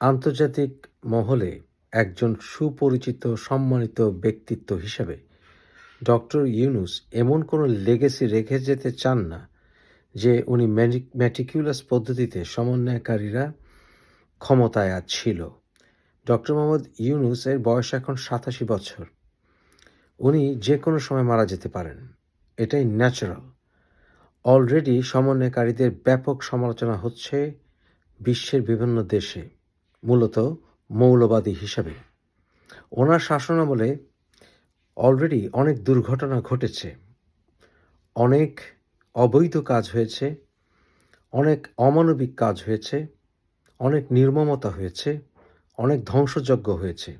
আন্তর্জাতিক মহলে একজন সুপরিচিত, সম্মানিত ব্যক্তিত্ব হিসেবে ডক্টর ইউনুস এমন কোনো লেগেসি রেখে যেতে চান না যে উনি ম্যাটিকুলাস পদ্ধতিতে সমন্বয়কারীরা ক্ষমতায় ছিল। ডক্টর মোহাম্মদ ইউনুসের বয়স এখন সাতাশি বছর। উনি যে কোনো সময় মারা যেতে পারেন। এটাই ন্যাচারাল অলরেডি সমন্বয়কারীদের ব্যাপক সমালোচনা হচ্ছে বিশ্বের বিভিন্ন দেশে। মূলত মৌলবাদী হিসাবে। ওনার শাসনামলে অলরেডি অনেক দুর্ঘটনা ঘটেছে। অনেক অবৈধ কাজ হয়েছে, অনেক অমানবিক কাজ হয়েছে, অনেক নির্মমতা হয়েছে, অনেক ধ্বংসযজ্ঞ হয়েছে।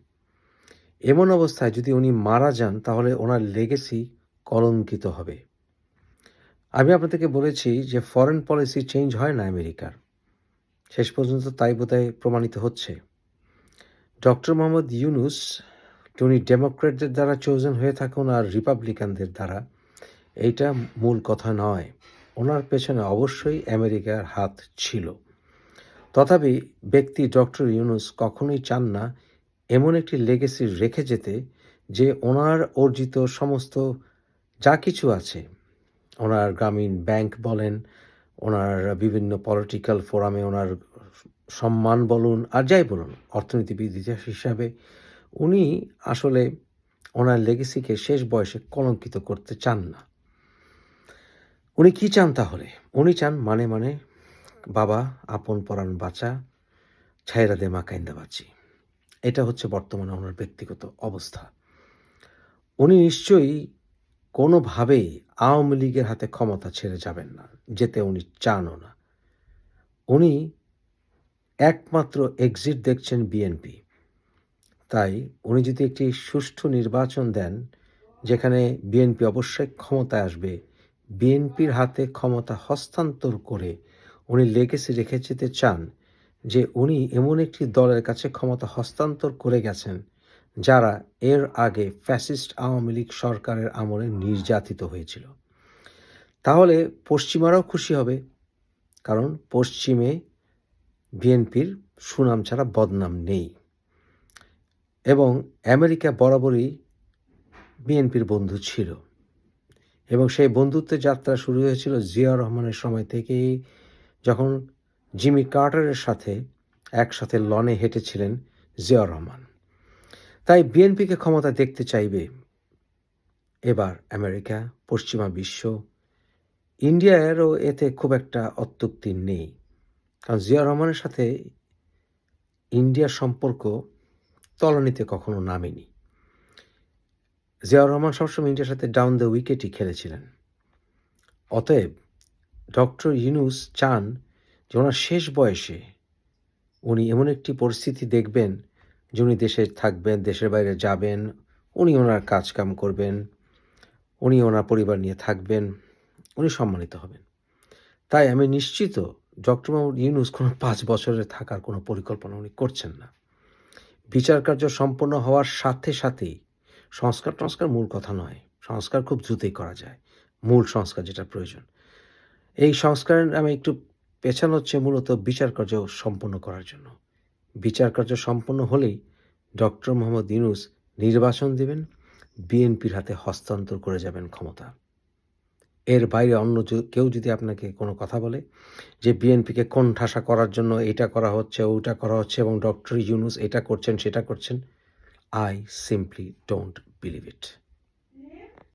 এমন অবস্থায় যদি উনি মারা যান, তাহলে ওনার লেগেসি কলঙ্কিত হবে। আমি আপনাদেরকে বলেছি যে ফরেন পলিসি চেঞ্জ হয় না আমেরিকার। শেষ পর্যন্ত তাই বোধহয় প্রমাণিত হচ্ছে। ডক্টর মোহাম্মদ ইউনুস উনি ডেমোক্রেটদের দ্বারা চোজেন হয়ে থাকুন আর রিপাবলিকানদের দ্বারা, এইটা মূল কথা নয়। ওনার পেছনে অবশ্যই আমেরিকার হাত ছিল। তথাপি ব্যক্তি ডক্টর ইউনুস কখনোই চান না এমন একটি লেগেসি রেখে যেতে যে ওনার অর্জিত সমস্ত যা কিছু আছে, ওনার গ্রামীণ ব্যাংক বলেন ওনার বিভিন্ন পলিটিক্যাল ফোরামে ওনার সম্মান বলুন আর যাই বলুন, অর্থনীতিবিদ ইতিহাস হিসাবে উনি আসলে ওনার লেগেসিকে শেষ বয়সে কলঙ্কিত করতে চান না। উনি কি চান তাহলে? উনি চান মানে মানে বাবা, আপন পরাণ বাঁচা, ছাইরা দে মা কাইন্দা বাঁচি এটা হচ্ছে বর্তমানে ওনার ব্যক্তিগত অবস্থা। উনি নিশ্চয়ই কোনোভাবেই আওয়ামী লীগের হাতে ক্ষমতা ছেড়ে যাবেন না, যেতে উনি চানও না। উনি একমাত্র এক্সিট দেখছেন বিএনপি তাই উনি যদি একটি সুষ্ঠু নির্বাচন দেন, যেখানে বিএনপি অবশ্যই ক্ষমতায় আসবে বিএনপির হাতে ক্ষমতা হস্তান্তর করে উনি লেগেসি রেখে যেতে চান, যে উনি এমন একটি দলের কাছে ক্ষমতা হস্তান্তর করে গেছেন যারা এর আগে ফ্যাসিস্ট আওয়ামী লীগ সরকারের আমলে নির্যাতিত হয়েছিল। তাহলে পশ্চিমারাও খুশি হবে, কারণ পশ্চিমে বিএনপির সুনাম ছাড়া বদনাম নেই। এবং আমেরিকা বরাবরই বিএনপির বন্ধু ছিল। এবং সেই বন্ধুত্বের যাত্রা শুরু হয়েছিল জিয়া রহমানের সময় থেকেই, যখন জিমি কার্টারের সাথে একসাথে লনে হেঁটেছিলেন জিয়া রহমান। তাই বিএনপিকে ক্ষমতা দেখতে চাইবে এবার আমেরিকা, পশ্চিমা বিশ্ব। ইন্ডিয়ারও এতে খুব একটা অত্যুক্তি নেই। কারণ জিয়া রহমানের সাথে ইন্ডিয়ার সম্পর্ক তলানিতে কখনো নামেনি। জিয়াউর রহমান সবসময় ইন্ডিয়ার সাথে ডাউন দ্য উইকেটই খেলেছিলেন। অতএব ডক্টর ইউনুস চান যে ওনার শেষ বয়সে উনি এমন একটি পরিস্থিতি দেখবেন যে উনি দেশে থাকবেন, দেশের বাইরে যাবেন, উনি ওনার কাজকাম করবেন, উনি ওনার পরিবার নিয়ে থাকবেন, উনি সম্মানিত হবেন। তাই আমি নিশ্চিত ডক্টর মোহাম্মদ ইউনুস কোনো পাঁচ বছরে থাকার কোনো পরিকল্পনা উনি করছেন না। বিচার কার্য সম্পন্ন হওয়ার সাথে সাথেই সংস্কার টংস্কার মূল কথা নয়, সংস্কার খুব দ্রুতই করা যায়, মূল সংস্কার যেটা প্রয়োজন। এই সংস্কার আমি একটু পেছানো হচ্ছে মূলত বিচার কার্য সম্পন্ন করার জন্য। বিচার কার্য সম্পন্ন হলেই ডক্টর মোহাম্মদ ইউনুস নির্বাচন দেবেন, বিএনপির হাতে হস্তান্তর করে যাবেন ক্ষমতা। এর বাইরে অন্য কেউ যদি আপনাকে কোনো কথা বলে যে বিএনপিকে কোণঠাসা করার জন্য এটা করা হচ্ছে ওটা করা হচ্ছে এবং ডক্টর ইউনুস এটা করছেন, সেটা করছেন, I simply don't believe it.